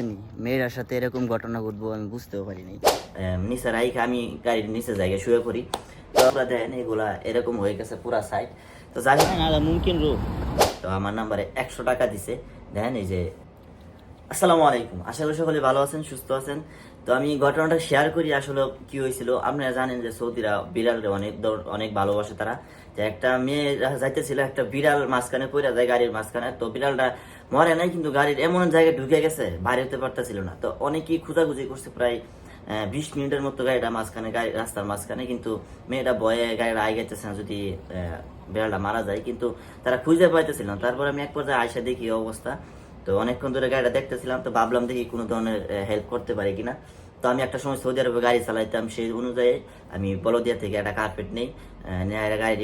দেখছেনই মেয়েরার সাথে এরকম ঘটনা ঘটবো আমি বুঝতেও পারিনি। নিচে রাইখা আমি গাড়ির নিচে জায়গায় শুয়ে পড়ি। তো আপনারা দেখেন এগুলা এরকম হয়ে গেছে পুরা সাইড তো জানি না মুমকিন রূপ। তো আমার নাম্বারে একশো টাকা দিছে। দেখেন এই যে আসসালামু আলাইকুম। আশা করি সকলে ভালো আছেন, সুস্থ আছেন। তো আমি ঘটনাটা শেয়ার করি, আসলে কি হয়েছিল? আপনারা জানেন যে সৌদিরা বিড়ালরে অনেক অনেক ভালোবাসে তারা। যে একটা মেয়ে যাইতেছিল, একটা বিড়াল মাঝখানে পড়ে যায় গাড়ির মাঝখানে। তো বিড়ালটা মরে নাই, কিন্তু গাড়ির এমন জায়গায় ঢুকে গেছে, বাইরে হতে পারতেছিল না। তো অনেকেই খুঁজাখুঁজি করছে প্রায় বিশ মিনিটের মতো গাড়িটা মাঝখানে, গাড়ি, রাস্তার মাঝখানে। কিন্তু মেয়েটা বয়ে গাড়িটা আগে গেছে না যদি বিড়ালটা মারা যায়। কিন্তু তারা খুঁজে পাইতেছিল না। তারপর আমি এক পর্যায়ে আয়সা দেখি অবস্থা। তো অনেকক্ষণ ধরে গাড়িটা দেখতেছিলাম, তো ভাবলাম দেখি কোনো ধরনের হেল্প করতে পারি কিনা। তো আমি একটা সময় সৌদি আরবে গাড়ি চালাইতাম, সেই অনুযায়ী আমি বলদিয়া থেকে একটা কার্পেট নেই গাড়ি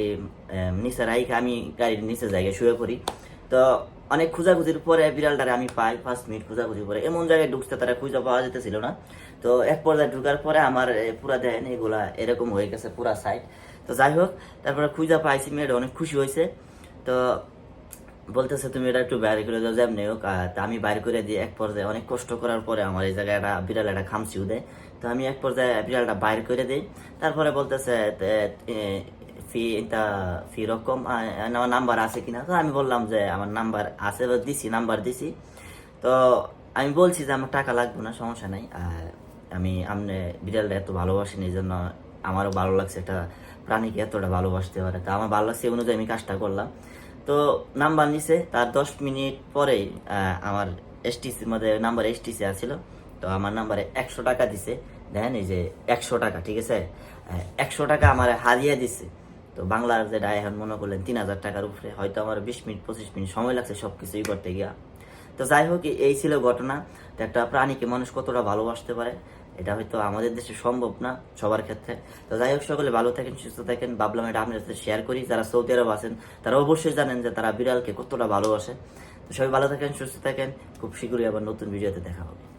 নিচে রাইখে আমি গাড়ির নিচে জায়গায় শুয়ে পড়ি। তো অনেক খোঁজাখুঁজির পরে বিড়ালটারে আমি পাই, পাঁচ মিনিট খোঁজাখুঁজির পরে এমন জায়গায় ঢুকতে তারা খুঁজে পাওয়া যেতেছিল না। তো এক পর্যায়ে ঢুকার পরে আমার পুরা দেন এগুলা এরকম হয়ে গেছে, পুরা সাইড তো যাই হোক, তারপরে খুঁজা পাইছি, মেয়েটা অনেক খুশি হয়েছে। তো বলতেছে, তুমি এটা একটু বাইরে করে দাও, যেমনি হোক। তা আমি বাইরে করে দিয়ে এক পর্যায়ে অনেক কষ্ট করার পরে আমার এই জায়গায় একটা বিড়াল, একটা খামচিও দেয়। তো আমি এক পর্যায়ে বিড়ালটা বাইর করে দিই। তারপরে বলতেছে ফি এটা ফি রকম আমার নাম্বার আছে কিনা? তো আমি বললাম যে, আমার নাম্বার আছে দিছি, নাম্বার দিছি। তো আমি বলছি যে, আমার টাকা লাগবে না, সমস্যা নাই। আমি আপনি বিড়ালটা এত ভালোবাসেন, এই জন্য আমারও ভালো লাগছে, একটা প্রাণীকে এতটা ভালোবাসতে পারে। তো আমার ভালো লাগছে অনুযায়ী আমি কাজটা করলাম। তো নাম্বার নিছে, তার দশ মিনিট পরেই আমার এসটিসির মধ্যে নাম্বার এসটিসি আছিল। তো আমার নাম্বারে একশো টাকা দিছে। দেখেন এই যে একশো টাকা, ঠিক আছে? একশো টাকা আমার হারিয়ে দিছে। তো বাংলার যেটা এখন মনে করলেন তিন হাজার টাকার উপরে, হয়তো আমার বিশ মিনিট, পঁচিশ মিনিট সময় লাগছে সব কিছুই করতে গিয়া। তো যাই হোক, এই ছিল ঘটনা। তো একটা প্রাণীকে মানুষ কতটা ভালোবাসতে পারে এটা হয়তো আমাদের দেশে সম্ভব না সবার ক্ষেত্রে। তো যাই হোক, সকলে ভালো থাকেন, সুস্থ থাকেন। ভাবলাম এটা আপনার সাথে শেয়ার করি। যারা সৌদি আরব আছেন, তারা অবশ্যই জানেন যে তারা বিড়ালকে কতটা ভালোবাসে। তো সবাই ভালো থাকেন, সুস্থ থাকেন। খুব শীঘ্রই আবার নতুন ভিডিওতে দেখা হবে।